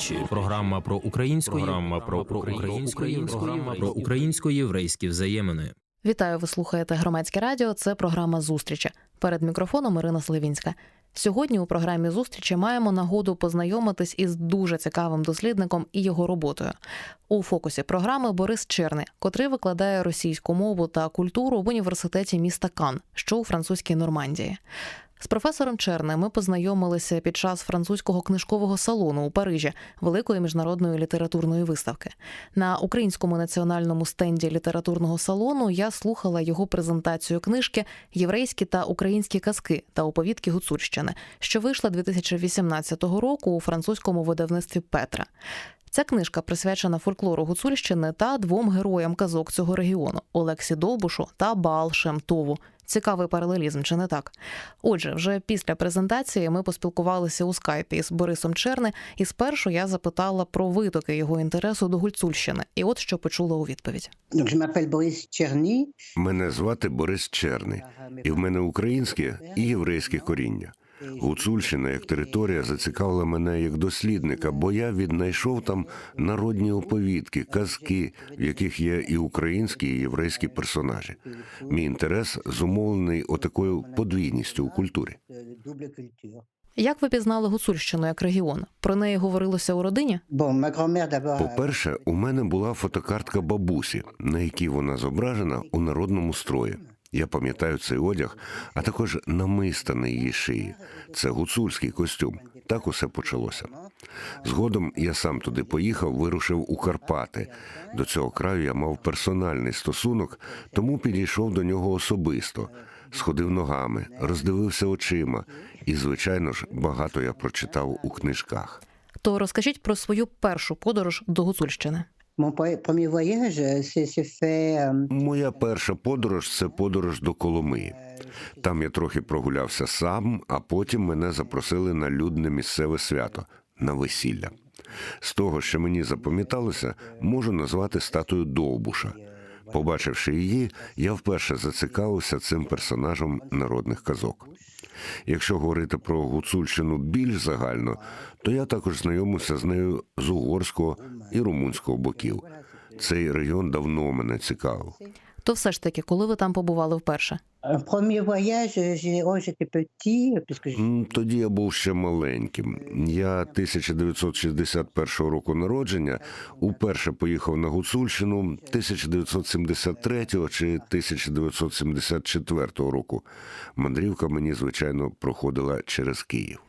зустрічі. Програма про українську програма про, програма про українсько-єврейські взаємини. Вітаю, ви слухаєте громадське радіо. Це програма зустрічі. Перед мікрофоном Ірина Сливінська. Сьогодні у програмі зустрічі маємо нагоду познайомитись із дуже цікавим дослідником і його роботою. У фокусі програми Борис Черний, котрий викладає російську мову та культуру в університеті міста Кан, що у французькій Нормандії. З професором Черне ми познайомилися під час французького книжкового салону у Парижі, великої міжнародної літературної виставки. На українському національному стенді літературного салону я слухала його презентацію книжки Єврейські та українські казки та оповідки Гуцульщини, що вийшла 2018 року у французькому видавництві Петра. Ця книжка присвячена фольклору Гуцульщини та двом героям казок цього регіону Олексі Довбушу та Баал Шемтову. Цікавий паралелізм, чи не так? Отже, вже після презентації ми поспілкувалися у скайпі з Борисом Черни, і спершу я запитала про витоки його інтересу до Гуцульщини. І от що почула у відповідь. Мене звати Борис Черний, і в мене українське і єврейське коріння. Гуцульщина як територія зацікавила мене як дослідника, бо я віднайшов там народні оповідки, казки, в яких є і українські, і єврейські персонажі. Мій інтерес зумовлений отакою подвійністю у культурі. Як ви пізнали Гуцульщину як регіон? Про неї говорилося у родині? Bon, ma. По-перше, у мене була фотокартка бабусі, на якій вона зображена у народному строї. Я пам'ятаю цей одяг, а також намиста на її шиї. Це гуцульський костюм. Так усе почалося. Згодом я сам туди поїхав, вирушив у Карпати. До цього краю я мав персональний стосунок, тому підійшов до нього особисто. Сходив ногами, роздивився очима, і, звичайно ж, багато я прочитав у книжках. То розкажіть про свою першу подорож до Гуцульщини. Euh, euh, Моя перша подорож це подорож до Коломиї. Там я трохи прогулявся сам, а потім мене запросили на людне місцеве свято на весілля. З того, що мені запам'яталося, можу назвати статую Довбуша. Побачивши її, я вперше зацікавився цим персонажем народних казок. Якщо говорити про гуцульщину більш загально, то я також знайомився з нею з угорського і румунського боків. Цей регіон давно мене цікавив. То все ж таки, коли ви там побували вперше? Un premier voyage, euh, oh, j'étais petit, puisque Тоді я був ще маленьким. Я 1961 року народження уперше поїхав на Гуцульщину 1973 чи 1974 року. Мандрівка мені, звичайно, проходила через Київ.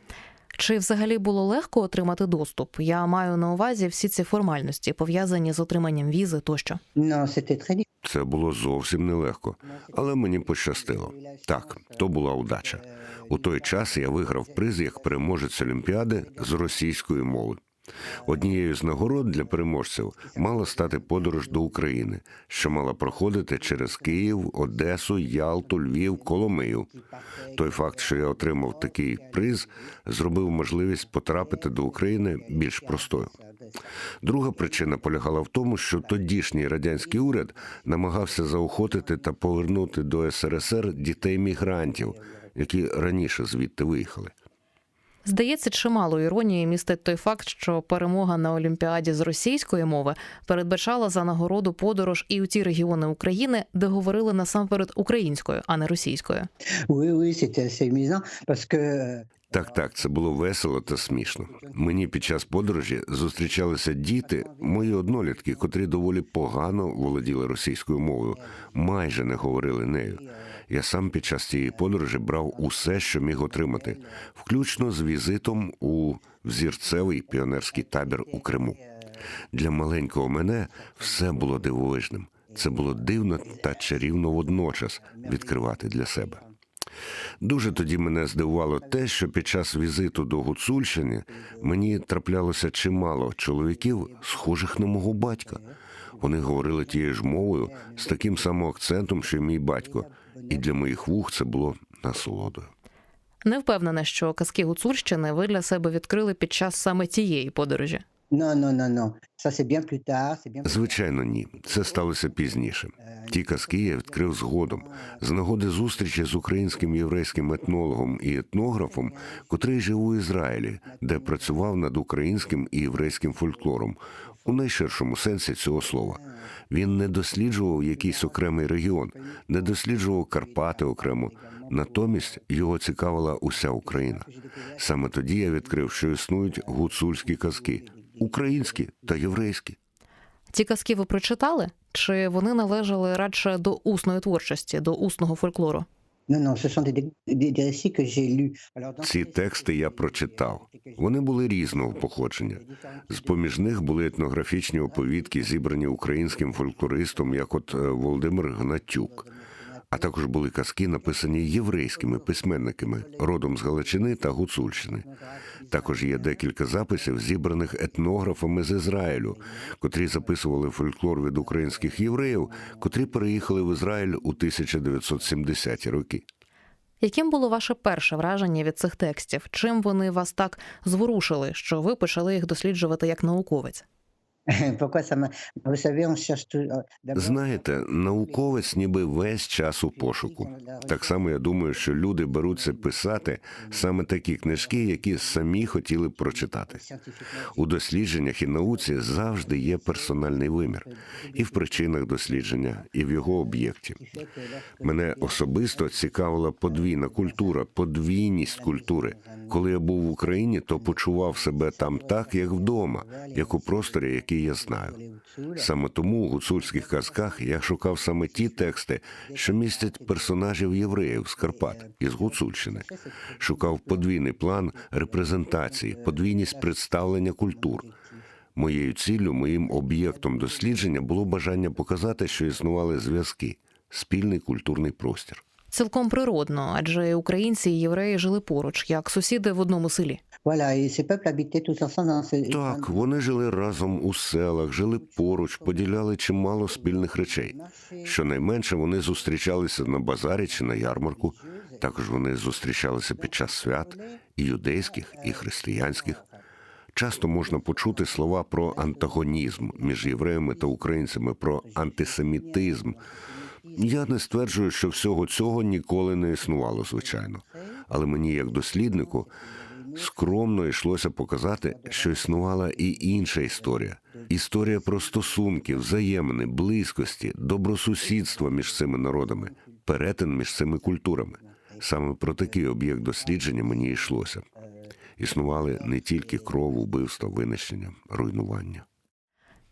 Чи взагалі було легко отримати доступ? Я маю на увазі всі ці формальності, пов'язані з отриманням візи тощо. Non, c'était très difficile. Це було зовсім нелегко, але мені пощастило. Так, то була удача. У той час я виграв приз як переможець Олімпіади з російської мови. Однією з нагород для переможців мала стати подорож до України, що мала проходити через Київ, Одесу, Ялту, Львів, Коломию. Той факт, що я отримав такий приз, зробив можливість потрапити до України більш простою. Друга причина полягала в тому, що тодішній радянський уряд намагався заохотити та повернути до СРСР дітей мігрантів, які раніше звідти виїхали. Здається, чимало іронії містить той факт, що перемога на Олімпіаді з російської мови передбачала за нагороду подорож і у ті регіони України, де говорили насамперед українською, а не російською. Так, так, це було весело та смішно. Мені під час подорожі зустрічалися діти, мої однолітки, котрі доволі погано володіли російською мовою, майже не говорили нею. Я сам під час цієї подорожі брав усе, що міг отримати, включно з візитом у взірцевий піонерський табір у Криму. Для маленького мене все було дивовижним. Це було дивно та чарівно водночас відкривати для себе. Дуже тоді мене здивувало те, що під час візиту до Гуцульщини мені траплялося чимало чоловіків, схожих на мого батька. Вони говорили тією ж мовою з таким самим акцентом, що й мій батько, і для моїх вух це було насолодою. Не впевнена, що казки Гуцульщини ви для себе відкрили під час саме тієї подорожі. Звичайно, ні. Це сталося пізніше. Ті казки я відкрив згодом з нагоди зустрічі з українським єврейським етнологом і етнографом, котрий жив у Ізраїлі, де працював над українським і єврейським фольклором у найширшому сенсі цього слова. Він не досліджував якийсь окремий регіон, не досліджував Карпати окремо. Натомість його цікавила уся Україна. Саме тоді я відкрив, що існують гуцульські казки українські та єврейські. Ці казки ви прочитали? Чи вони належали радше до усної творчості, до усного фольклору? Alors, dans Ці тексти я прочитав. Вони були різного походження. З поміж них були етнографічні оповідки, зібрані українським фольклористом, як от е, Володимир Гнатюк. А також були казки, написані єврейськими письменниками, родом з Галичини та Гуцульщини. Також є декілька записів, зібраних етнографами з Ізраїлю, котрі записували фольклор від українських євреїв, котрі переїхали в Ізраїль у 1970-ті роки. Яким було ваше перше враження від цих текстів? Чим вони вас так зворушили, що ви почали їх досліджувати як науковець? Знаєте, науковець ніби весь час у пошуку. Так само я думаю, що люди беруться писати саме такі книжки, які самі хотіли б прочитати. У дослідженнях і науці завжди є персональний вимір, і в причинах дослідження, і в його об'єкті. Мене особисто цікавила подвійна культура, подвійність культури. Коли я був в Україні, то почував себе там так, як вдома, як у просторі, який я знаю. Саме тому у гуцульських казках я шукав саме ті тексти, що містять персонажів євреїв з Карпат із Гуцульщини. Шукав подвійний план репрезентації, подвійність представлення культур. Моєю ціллю, моїм об'єктом дослідження було бажання показати, що існували зв'язки, спільний культурний простір. Цілком природно, адже українці і євреї жили поруч, як сусіди в одному селі. Так, вони жили разом у селах, жили поруч, поділяли чимало спільних речей. Щонайменше вони зустрічалися на базарі чи на ярмарку. Також вони зустрічалися під час свят і юдейських, і християнських. Часто можна почути слова про антагонізм між євреями та українцями, про антисемітизм. Я не стверджую, що всього цього ніколи не існувало, звичайно. Але мені, як досліднику, скромно йшлося показати, що існувала і інша історія. Історія про стосунки, взаємини, близькості, добросусідства між цими народами, перетин між цими культурами. Саме про такий об'єкт дослідження мені йшлося. Існували не тільки кров, убивства, винищення, руйнування.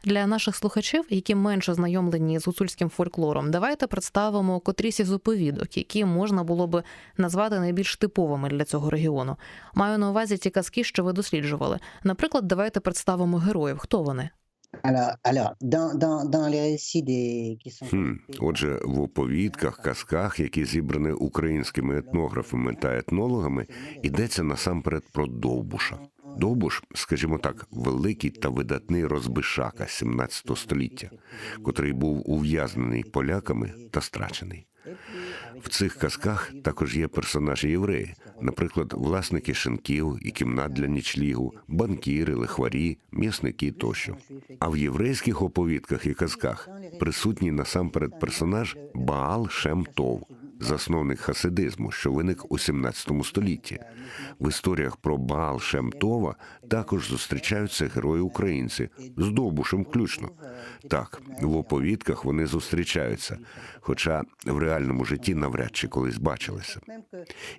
Для наших слухачів, які менше знайомлені з гуцульським фольклором, давайте представимо котрісь із оповідок, які можна було би назвати найбільш типовими для цього регіону. Маю на увазі ті казки, що ви досліджували. Наприклад, давайте представимо героїв. Хто вони? Хм. Отже, в оповідках, казках, які зібрані українськими етнографами та етнологами, йдеться насамперед про Довбуша. Довбуш, скажімо так, великий та видатний розбишака 17 століття, котрий був ув'язнений поляками та страчений. В цих казках також є персонажі євреї, наприклад, власники шинків і кімнат для нічлігу, банкіри, лихварі, м'ясники тощо. А в єврейських оповідках і казках присутній насамперед персонаж Баал Шем Тов, засновник хасидизму, що виник у 17 столітті. В історіях про Баал Шем Това також зустрічаються герої українці з Довбушем включно. Так, в оповідках вони зустрічаються, хоча в реальному житті навряд чи колись бачилися.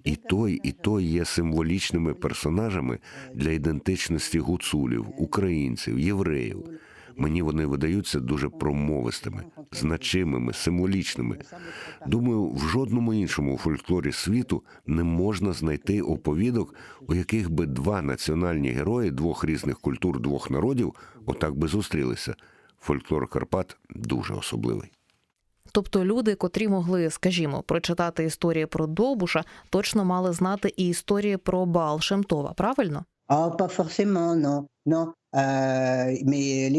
І той, і той є символічними персонажами для ідентичності гуцулів, українців, євреїв. Мені вони видаються дуже промовистими, значимими, символічними. Думаю, в жодному іншому фольклорі світу не можна знайти оповідок, у яких би два національні герої двох різних культур, двох народів отак би зустрілися. Фольклор Карпат дуже особливий. Тобто люди, котрі могли, скажімо, прочитати історії про Довбуша, точно мали знати і історії про Баал Шемтова, правильно? Ah, pas forcément, non. Non. Les...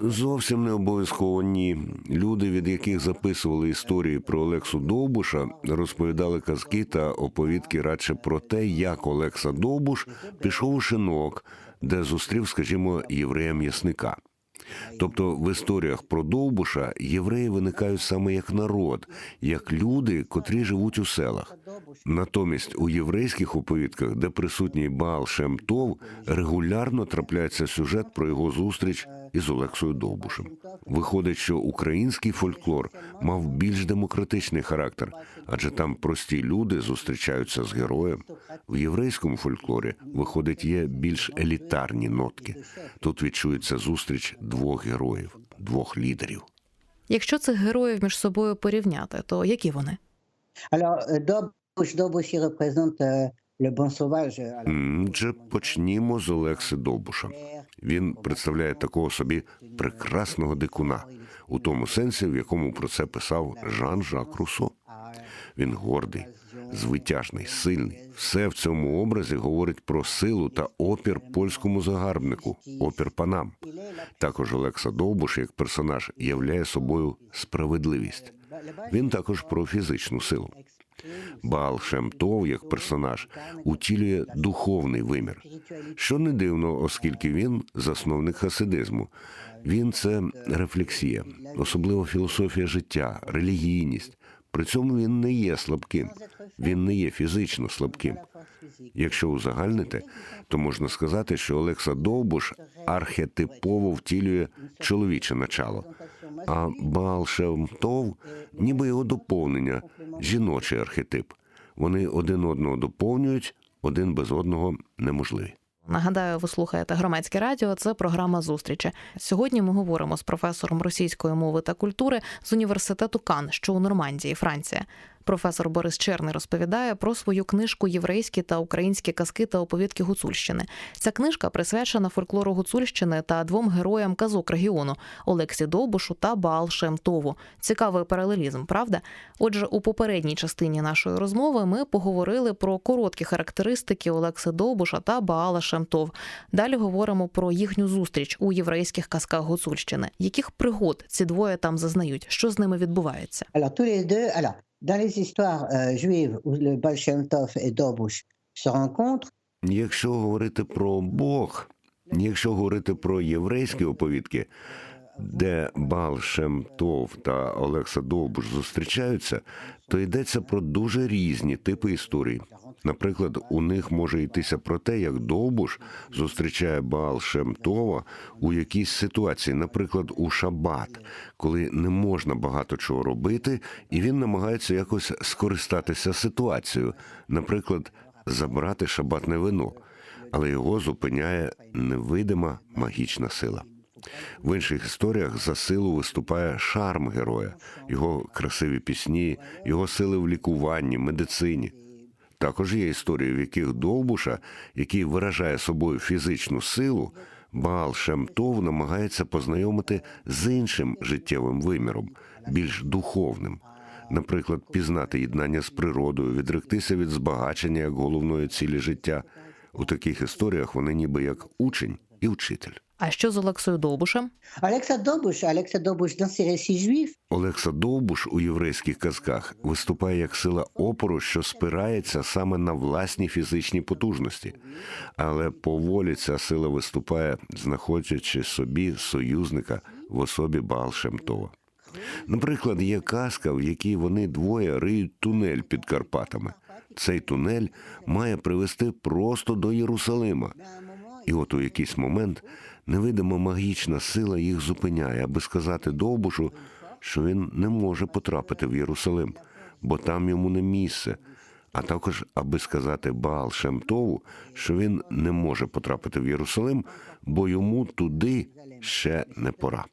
Зовсім не обов'язково ні. Люди, від яких записували історії про Олексу Довбуша, розповідали казки та оповідки радше про те, як Олекса Довбуш пішов у шинок, де зустрів, скажімо, єврея м'ясника. Тобто в історіях про Довбуша євреї виникають саме як народ, як люди, котрі живуть у селах. Натомість у єврейських оповідках, де присутній Баал Шем Тов, регулярно трапляється сюжет про його зустріч із Олексою Довбушем. Виходить, що український фольклор мав більш демократичний характер, адже там прості люди зустрічаються з героєм. В єврейському фольклорі виходить є більш елітарні нотки. Тут відчується зустріч двох героїв, двох лідерів. Якщо цих героїв між собою порівняти, то які вони? Alors, М, Отже, почнімо з Олекси Довбуша. Він представляє такого собі прекрасного дикуна у тому сенсі, в якому про це писав Жан-Жак Руссо. Він гордий, звитяжний, сильний. Все в цьому образі говорить про силу та опір польському загарбнику, опір панам. Також Олекса Довбуш, як персонаж, являє собою справедливість. Він також про фізичну силу. Баал Шем Тов, як персонаж, утілює духовний вимір, що не дивно, оскільки він засновник хасидизму. Він це рефлексія, особливо філософія життя, релігійність. При цьому він не є слабким, він не є фізично слабким. Якщо узагальнити, то можна сказати, що Олекса Довбуш архетипово втілює чоловіче начало, а Баал Шемтов ніби його доповнення, жіночий архетип. Вони один одного доповнюють, один без одного неможливі. Нагадаю, ви слухаєте громадське радіо. Це програма зустрічі. Сьогодні ми говоримо з професором російської мови та культури з університету Кан, що у Нормандії, Франція. Професор Борис Черний розповідає про свою книжку Єврейські та українські казки та оповідки Гуцульщини. Ця книжка присвячена фольклору Гуцульщини та двом героям казок регіону Олексі Довбушу та Баал Шемтову. Цікавий паралелізм, правда? Отже, у попередній частині нашої розмови ми поговорили про короткі характеристики Олекси Довбуша та Баала Шемтов. Далі говоримо про їхню зустріч у єврейських казках Гуцульщини. Яких пригод ці двоє там зазнають? Що з ними відбувається? Euh, le Baal Shem Tov et Dobush se rencontrent, Якщо говорити про Бог, якщо говорити про єврейські оповідки, де Бал Шем Тов та Олекса Довбуш зустрічаються, то йдеться про дуже різні типи історій. Наприклад, у них може йтися про те, як Довбуш зустрічає Баал Шем Това у якійсь ситуації, наприклад, у Шабат, коли не можна багато чого робити, і він намагається якось скористатися ситуацією, наприклад, забрати шабатне вино, але його зупиняє невидима магічна сила. В інших історіях за силу виступає шарм героя, його красиві пісні, його сили в лікуванні, медицині. Також є історії, в яких Довбуша, який виражає собою фізичну силу, Баал Шемтов намагається познайомити з іншим життєвим виміром, більш духовним. Наприклад, пізнати єднання з природою, відректися від збагачення як головної цілі життя. У таких історіях вони ніби як учень і вчитель. А що з Олексою Довбушем? Dobush, Alexa Dobush, dans ses récits juifs, Олекса Довбуш у єврейських казках виступає як сила опору, що спирається саме на власні фізичні потужності, але поволі ця сила виступає, знаходячи собі союзника в особі Баал Шемтова. Наприклад, є казка, в якій вони двоє риють тунель під Карпатами. Цей тунель має привести просто до Єрусалима. І от у якийсь момент невидима магічна сила їх зупиняє, аби сказати Довбушу, що він не може потрапити в Єрусалим, бо там йому не місце. А також аби сказати Баал Шемтову, що він не може потрапити в Єрусалим, бо йому туди ще не пора.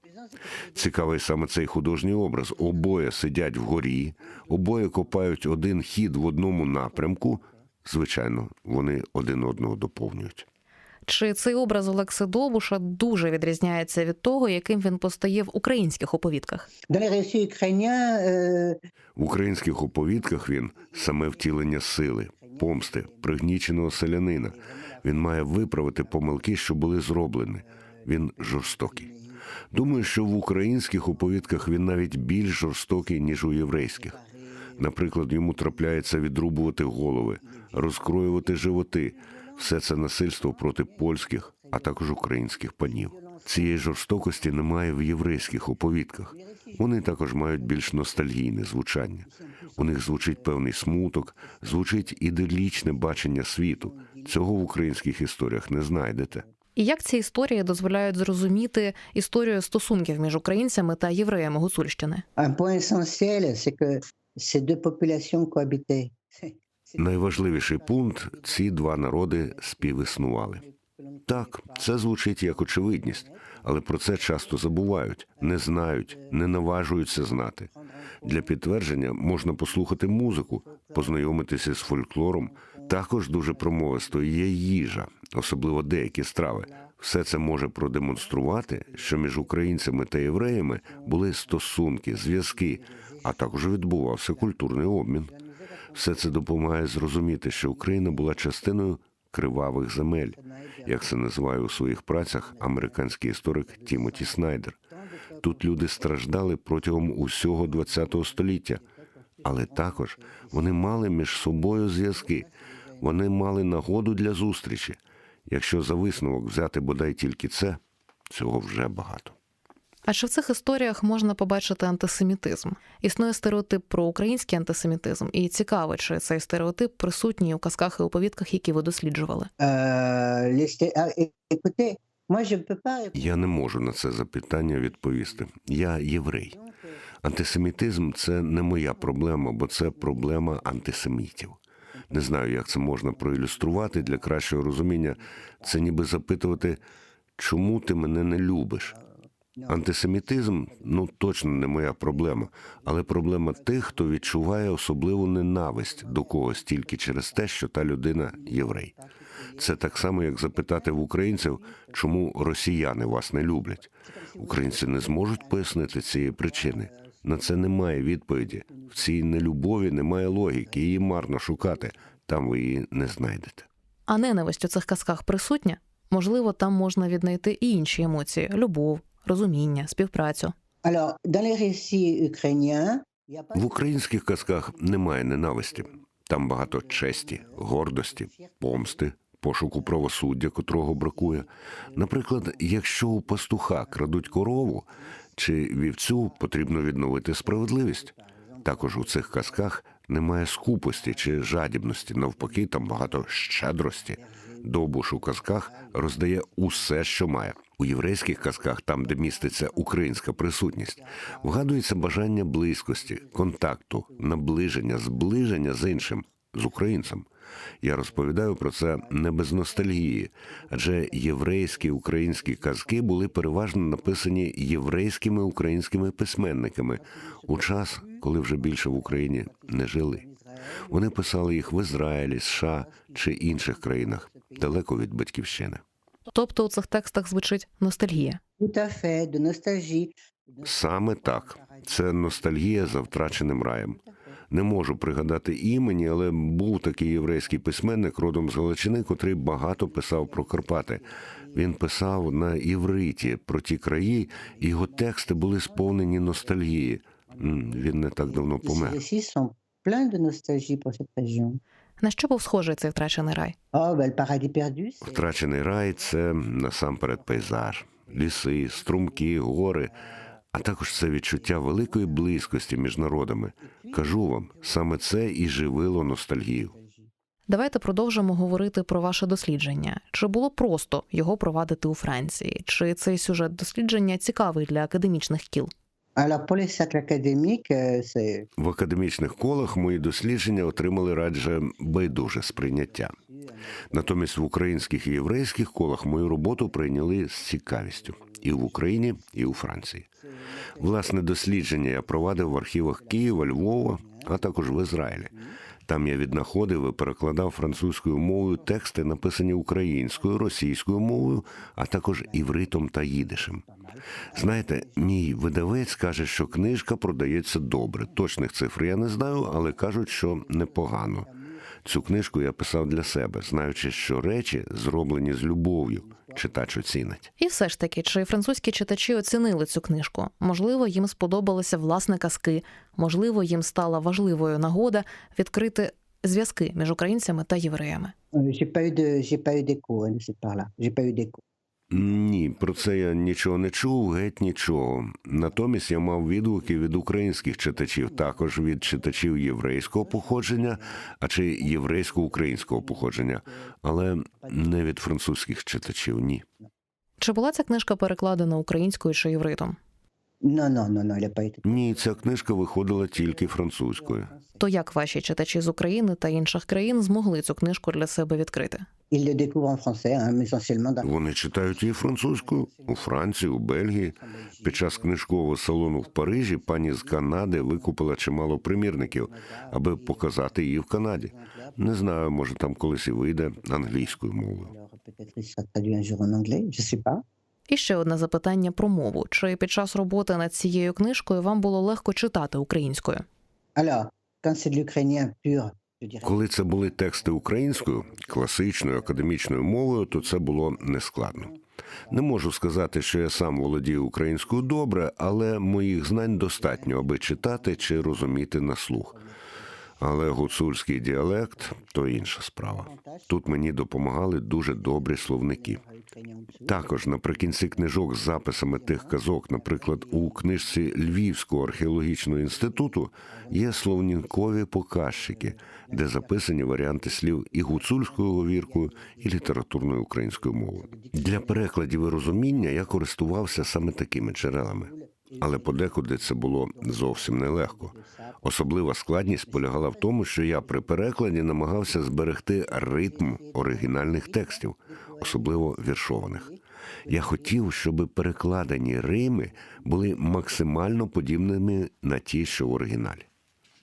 Цікавий саме цей художній образ. Обоє сидять вгорі, обоє копають один хід в одному напрямку. Звичайно, вони один одного доповнюють. Чи цей образ Олекси Довбуша дуже відрізняється від того, яким він постає в українських оповідках? euh, В українських оповідках він саме втілення сили, помсти, пригніченого селянина. Він має виправити помилки, що були зроблені. Він жорстокий. Думаю, що в українських оповідках він навіть більш жорстокий, ніж у єврейських. Наприклад, йому трапляється відрубувати голови, розкроювати животи. Все це насильство проти польських а також українських панів. Цієї жорстокості немає в єврейських оповідках. Вони також мають більш ностальгійне звучання. У них звучить певний смуток, звучить іделічне бачення світу. Цього в українських історіях не знайдете. І як ці історії дозволяють зрозуміти історію стосунків між українцями та євреями Гуцульщини? Deux populations cohabitaient. Найважливіший пункт ці два народи співіснували. Так, це звучить як очевидність, але про це часто забувають, не знають, не наважуються знати. Для підтвердження можна послухати музику, познайомитися з фольклором. Також дуже промовисто є їжа, особливо деякі страви. Все це може продемонструвати, що між українцями та євреями були стосунки, зв'язки, а також відбувався культурний обмін. Все це допомагає зрозуміти, що Україна була частиною кривавих земель, як це називає у своїх працях американський історик Тімоті Снайдер. Тут люди страждали протягом усього ХХ століття, але також вони мали між собою зв'язки, вони мали нагоду для зустрічі. Якщо за висновок взяти бодай тільки це, цього вже багато. А чи в цих історіях можна побачити антисемітизм? Існує стереотип про український антисемітизм, і цікаво, чи цей стереотип присутній у казках і оповідках, які ви досліджували. Répondre. Я не можу на це запитання відповісти. Я єврей. Антисемітизм це не моя проблема, бо це проблема антисемітів. Не знаю, як це можна проілюструвати для кращого розуміння. Це ніби запитувати, чому ти мене не любиш. Антисемітизм ну точно не моя проблема, але проблема тих, хто відчуває особливу ненависть до когось тільки через те, що та людина єврей. Це так само, як запитати в українців, чому росіяни вас не люблять. Українці не зможуть пояснити цієї причини. На це немає відповіді. В цій нелюбові немає логіки. Її марно шукати. Там ви її не знайдете. А ненависть у цих казках присутня? Можливо, там можна віднайти і інші емоції: любов, розуміння, співпрацю. В українських казках немає ненависті. Там багато честі, гордості, помсти, пошуку правосуддя, котрого бракує. Наприклад, якщо у пастуха крадуть корову чи вівцю, потрібно відновити справедливість. Також у цих казках немає скупості чи жадібності. Навпаки, там багато щедрості. Довбуш у казках роздає усе, що має. У єврейських казках, там, де міститься українська присутність, вгадується бажання близькості, контакту, наближення, зближення з іншим, з українцем. Я розповідаю про це не без ностальгії, адже єврейські українські казки були переважно написані єврейськими українськими письменниками у час, коли вже більше в Україні не жили. Вони писали їх в Ізраїлі, США чи інших країнах, далеко від батьківщини. Тобто у цих текстах звучить ностальгія. Саме так, це ностальгія за втраченим раєм. Не можу пригадати імені, але був такий єврейський письменник родом з Галичини, котрий багато писав про Карпати. Він писав на івриті про ті краї, і його тексти були сповнені ностальгії. Він не так давно помер. На що був схожий цей втрачений рай? Втрачений рай це насамперед пейзаж, ліси, струмки, гори, а також це відчуття великої близькості між народами. Кажу вам, саме це і живило ностальгію. Давайте продовжимо говорити про ваше дослідження. Чи було просто його провадити у Франції? Чи цей сюжет дослідження цікавий для академічних кіл? Alors, pour les académiques, euh, В академічних колах мої дослідження отримали радше байдуже сприйняття. Натомість в українських і єврейських колах мою роботу прийняли з цікавістю і в Україні, і у Франції. Власне дослідження я провадив в архівах Києва, Львова, а також в Ізраїлі. Там я віднаходив і перекладав французькою мовою тексти, написані українською, російською мовою, а також івритом та їдишем. Знаєте, мій видавець каже, що книжка продається добре. Точних цифр я не знаю, але кажуть, що непогано. Цю книжку я писав для себе, знаючи, що речі зроблені з любов'ю. Читач оцінить. І все ж таки, чи французькі читачі оцінили цю книжку? Можливо, їм сподобалися власне казки, можливо, їм стала важливою нагода відкрити зв'язки між українцями та євреями. Ні, про це я нічого не чув, геть нічого. Натомість я мав відгуки від українських читачів, також від читачів єврейського походження, а чи єврейсько-українського походження, але не від французьких читачів. Ні. Чи була ця книжка перекладена українською чи євритом? Elle n'a pas été. Ні, ця книжка виходила тільки французькою. То як ваші читачі з України та інших країн змогли цю книжку для себе відкрити? Вони читають її французькою у Франції, у Бельгії. Під час книжкового салону в Парижі пані з Канади викупила чимало примірників, аби показати її в Канаді. Не знаю, може там колись і вийде англійською мовою. І ще одне запитання про мову: чи під час роботи над цією книжкою вам було легко читати українською? Коли це були тексти українською, класичною академічною мовою, то це було нескладно. Не можу сказати, що я сам володію українською добре, але моїх знань достатньо, аби читати чи розуміти на слух. Але гуцульський діалект то інша справа. Тут мені допомагали дуже добрі словники. Також наприкінці книжок з записами тих казок, наприклад, у книжці Львівського археологічного інституту є словнінкові показчики, де записані варіанти слів і гуцульською говіркою, і літературною українською мовою. Для перекладів і розуміння я користувався саме такими джерелами. Але подекуди це було зовсім нелегко. Особлива складність полягала в тому, що я при перекладі намагався зберегти ритм оригінальних текстів, особливо віршованих. Я хотів, щоб перекладені рими були максимально подібними на ті, що в оригіналі.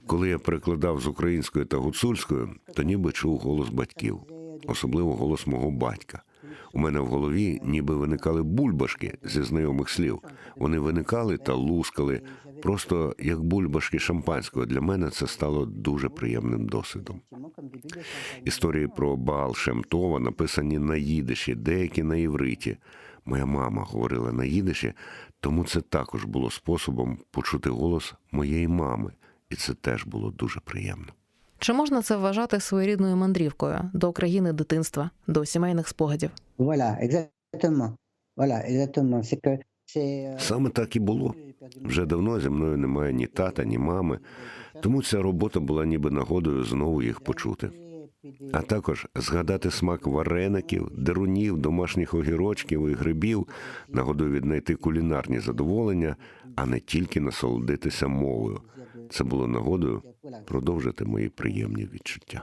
Коли я перекладав з української та гуцульської, то ніби чув голос батьків, особливо голос мого батька. У мене в голові ніби виникали бульбашки зі знайомих слів. Вони виникали та лускали, просто як бульбашки шампанського. Для мене це стало дуже приємним досвідом. Історії про Баал Шемтова написані на їдиші, деякі на євриті. Моя мама говорила на їдиші, тому це також було способом почути голос моєї мами, і це теж було дуже приємно. Чи можна це вважати своєрідною мандрівкою до країни дитинства, до сімейних спогадів? Euh, Саме так і було. Вже давно зі мною немає ні тата, ні мами, тому ця робота була ніби нагодою знову їх почути. А також згадати смак вареників, дерунів, домашніх огірочків і грибів, нагодою віднайти кулінарні задоволення, а не тільки насолодитися мовою. Це було нагодою продовжити мої приємні відчуття.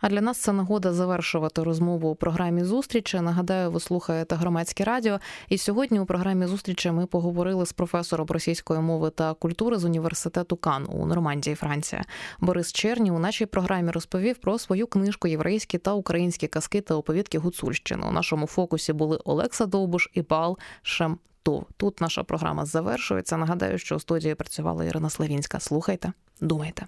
А для нас це нагода завершувати розмову у програмі зустрічі. Нагадаю, ви слухаєте громадське радіо. І сьогодні у програмі зустрічі ми поговорили з професором російської мови та культури з університету Кан у Нормандії, Франція. Борис Черні у нашій програмі розповів про свою книжку Єврейські та українські казки та оповідки Гуцульщини. У нашому фокусі були Олекса Довбуш і Бал Шем. Тов. Тут наша програма завершується. Нагадаю, що у студії працювала Ірина Славінська. Слухайте, думайте.